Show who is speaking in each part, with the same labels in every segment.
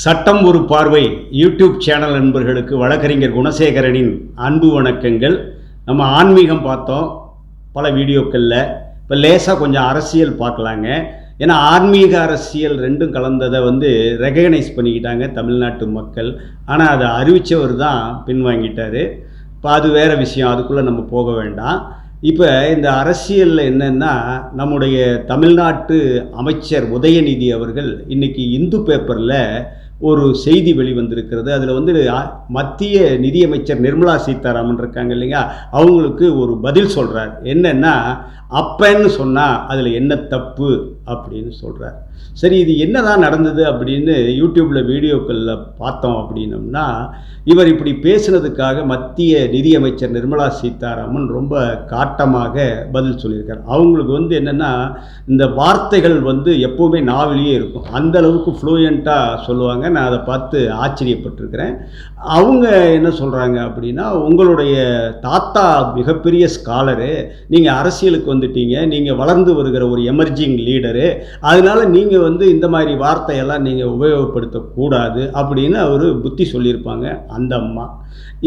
Speaker 1: சட்டம் ஒரு பார்வை. யூடியூப் சேனல் நண்பர்களுக்கு வழக்கறிஞர் குணசேகரனின் அன்பு வணக்கங்கள். நம்ம ஆன்மீகம் பார்த்தோம். பல வீடியோக்களில். இப்போ லேசாக கொஞ்சம் அரசியல் பார்க்கலாங்க. ஏன்னா ஆன்மீக அரசியல் ரெண்டும் கலந்ததை வந்து ரெகக்னைஸ் பண்ணிக்கிட்டாங்க தமிழ்நாட்டு மக்கள். ஆனால் அதை அறிவித்தவர் தான் பின்வாங்கிட்டார். இப்போ அது வேறு விஷயம். அதுக்குள்ளே நம்ம போக வேண்டாம். இப்போ இந்த அரசியலில் என்னென்னா நம்முடைய தமிழ்நாட்டு அமைச்சர் உதயநிதி அவர்கள் இன்றைக்கி இந்து பேப்பரில் ஒரு செய்தி வெளிவந்திருக்கிறது. அதில் வந்து மத்திய நிதியமைச்சர் நிர்மலா சீதாராமன் இருக்காங்க இல்லைங்க அவங்களுக்கு ஒரு பதில் சொல்கிறார் என்னென்னா அப்பன்னு சொன்னால் அதில் என்ன தப்பு அப்படின்னு சொல்கிறார் சரி இது என்ன தான் நடந்தது அப்படின்னு யூடியூப்பில் வீடியோக்களில் பார்த்தோம் அப்படின்னம்னா இவர் இப்படி பேசுனதுக்காக மத்திய நிதியமைச்சர் நிர்மலா சீதாராமன் ரொம்ப காட்டமாக பதில் சொல்லியிருக்கார். அவங்களுக்கு வந்து என்னென்னா இந்த வார்த்தைகள் வந்து எப்போவுமே நாவிலேயே இருக்கும். அந்த அளவுக்கு ஃப்ளூயண்ட்டாக சொல்லுவாங்க. நான் அதை பார்த்து ஆச்சரியப்பட்டிருக்கிறேன். அவங்க என்ன சொல்கிறாங்க அப்படின்னா உங்களுடைய தாத்தா மிகப்பெரிய ஸ்காலரு நீங்கள் அரசியலுக்கு வந்துட்டீங்க. நீங்கள் வளர்ந்து வருகிற ஒரு எமர்ஜிங் லீடரு அதனால நீங்கள் வந்து இந்த மாதிரி வார்த்தையெல்லாம் நீங்கள் உபயோகப்படுத்தக்கூடாது அப்படின்னு அவர் புத்தி சொல்லியிருப்பாங்க அந்த அம்மா.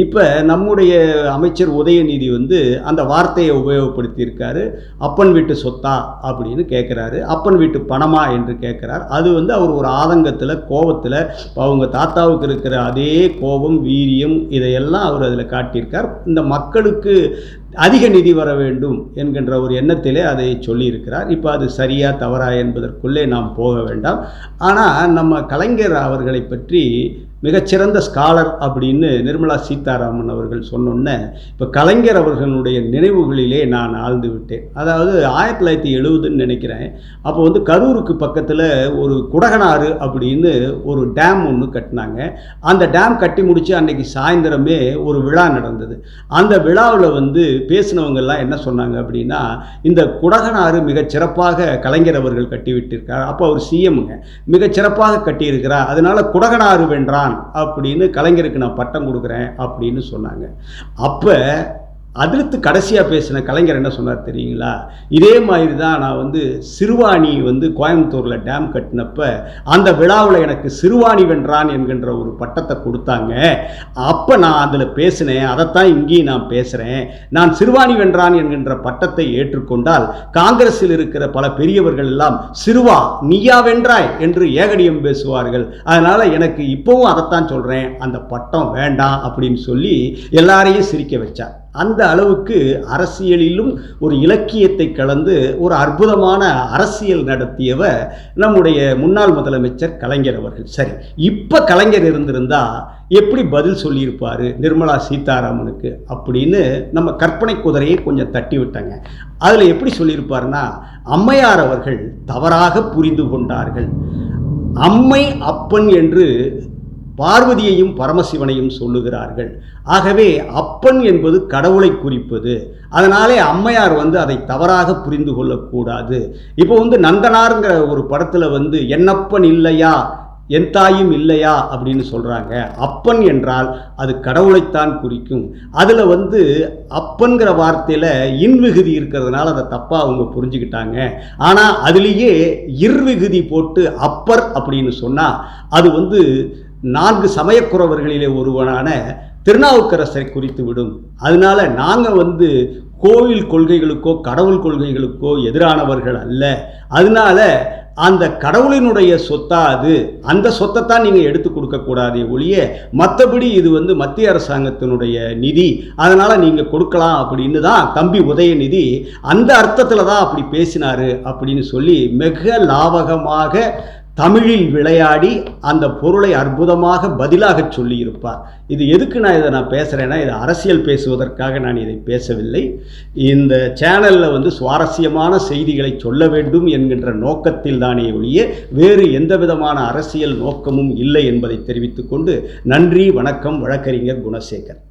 Speaker 1: இப்போ நம்முடைய அமைச்சர் உதயநிதி வந்து அந்த வார்த்தையை உபயோகப்படுத்தியிருக்காரு அப்பன் வீட்டு சொத்தா அப்படின்னு கேட்குறாரு அப்பன் வீட்டு பணமா என்று கேட்குறார் அது வந்து அவர் ஒரு ஆதங்கத்தில் கோபத்தில் அவங்க தாத்தாவுக்கு இருக்கிற அதே கோபம் வீரியம் இதையெல்லாம் அவர் அதில் காட்டியிருக்கார். இந்த மக்களுக்கு அதிக நிதி வர வேண்டும் என்கின்ற ஒரு எண்ணத்திலே அதை சொல்லியிருக்கிறார். இப்போ அது சரியா தவறா என்பதற்குள்ளே நாம் போக வேண்டாம். ஆனால் நம்ம கலைஞர் அவர்களை பற்றி மிகச்சிறந்த ஸ்காலர் அப்படின்னு நிர்மலா சீதாராமன் அவர்கள் சொன்னோன்னே இப்போ கலைஞர் அவர்களுடைய நினைவுகளிலே நான் ஆழ்ந்து விட்டேன் அதாவது ஆயிரத்தி தொள்ளாயிரத்தி எழுபதுன்னு நினைக்கிறேன். அப்போ வந்து கரூருக்கு பக்கத்தில் ஒரு குடகனாறு அப்படின்னு ஒரு டேம் ஒன்று கட்டினாங்க. அந்த டேம் கட்டி முடித்து அன்னைக்கு சாயந்தரமே ஒரு விழா நடந்தது. அந்த விழாவில் வந்து பேசினவங்கெல்லாம் என்ன சொன்னாங்க அப்படின்னா இந்த குடகனாறு மிகச் சிறப்பாக கலைஞர் அவர்கள் கட்டிவிட்டிருக்கார். அப்போ அவர் சிஎம்ங்க மிகச் சிறப்பாக கட்டியிருக்கிறார். அதனால் குடகனாறு வென்றான் அப்படின்னு கலைஞருக்கு நான் பட்டம் கொடுக்குறேன் அப்படின்னு சொன்னாங்க. அப்போ அதிர்த்து கடைசியாக பேசின கலைஞர் என்ன சொன்னார் தெரியுங்களா? இதே மாதிரி தான் நான் வந்து சிறுவாணி வந்து கோயம்புத்தூரில் டேம் கட்டினப்ப அந்த விழாவில் எனக்கு சிறுவாணி வென்றான் என்கின்ற ஒரு பட்டத்தை கொடுத்தாங்க. அப்போ நான் அதில் பேசினேன். அதைத்தான் இங்கேயும் நான் பேசுகிறேன் நான் சிறுவாணி வென்றான் என்கின்ற பட்டத்தை ஏற்றுக்கொண்டால் காங்கிரஸில் இருக்கிற பல பெரியவர்கள் எல்லாம் சிறுவா நீயா வென்றாய்? என்று ஏகடியம் பேசுவார்கள். அதனால் எனக்கு இப்போவும் அதைத்தான் சொல்கிறேன் அந்த பட்டம் வேண்டாம் அப்படின்னு சொல்லி எல்லாரையும் சிரிக்க வச்சார். அந்த அளவுக்கு அரசியலிலும் ஒரு இலக்கியத்தை கலந்து ஒரு அற்புதமான அரசியல் நடத்தியவர் நம்முடைய முன்னாள் முதலமைச்சர் கலைஞர் அவர்கள். சரி இப்போ கலைஞர் இருந்திருந்தா எப்படி பதில் சொல்லியிருப்பார் நிர்மலா சீதாராமனுக்கு அப்படின்னு நம்ம கற்பனை குதிரையை கொஞ்சம் தட்டி விட்டாங்க. அதில் எப்படி சொல்லியிருப்பாருன்னா அம்மையார் அவர்கள் தவறாக புரிந்து கொண்டார்கள். அம்மை அப்பன் என்று பார்வதியையும் பரமசிவனையும் சொல்லுகிறார்கள். ஆகவே அப்பன் என்பது கடவுளை குறிப்பது. அதனாலே அம்மையார் வந்து அதை தவறாக புரிந்து கொள்ளக்கூடாது. இப்போ வந்து நந்தனாருங்கிற ஒரு படத்தில் வந்து என்னப்பன் இல்லையா? என் தாயும் இல்லையா? அப்படின்னு சொல்கிறாங்க அப்பன் என்றால் அது கடவுளைத்தான் குறிக்கும். அதில் வந்து அப்பன்கிற வார்த்தையில் இன்விகுதி இருக்கிறதுனால அதை தப்பாக அவங்க புரிஞ்சுக்கிட்டாங்க. ஆனால் அதுலேயே இர்விகுதி போட்டு அப்பர் அப்படின்னு சொன்னால் அது வந்து நான்கு சமயக்குறவர்களிலே ஒருவனான திருநாவுக்கரசரை குறித்து விடும். அதனால நாங்கள் வந்து கோவில் கொள்கைகளுக்கோ கடவுள் கொள்கைகளுக்கோ எதிரானவர்கள் அல்ல. அதனால அந்த கடவுளினுடைய சொத்தா அது. அந்த சொத்தை தான் நீங்கள் எடுத்து கொடுக்கக்கூடாதே ஒழிய மற்றபடி இது வந்து மத்திய அரசாங்கத்தினுடைய நிதி. அதனால் நீங்கள் கொடுக்கலாம் அப்படின்னு தான் தம்பி உதயநிதி அந்த அர்த்தத்தில் தான் அப்படி பேசினாரு அப்படின்னு சொல்லி மிக லாவகமாக தமிழில் விளையாடி அந்த பொருளை அற்புதமாக பதிலாக சொல்லியிருப்பார். இது எதுக்கு நான் இதை நான் பேசுகிறேன்னா இது அரசியல் பேசுவதற்காக நான் இதை பேசவில்லை. இந்த சேனலில் வந்து சுவாரஸ்யமான செய்திகளை சொல்ல வேண்டும் என்கின்ற நோக்கத்தில் தானே ஒழிய வேறு எந்த விதமான அரசியல் நோக்கமும் இல்லை என்பதை தெரிவித்துக்கொண்டு நன்றி வணக்கம் வழக்கறிஞர் குணசேகர்.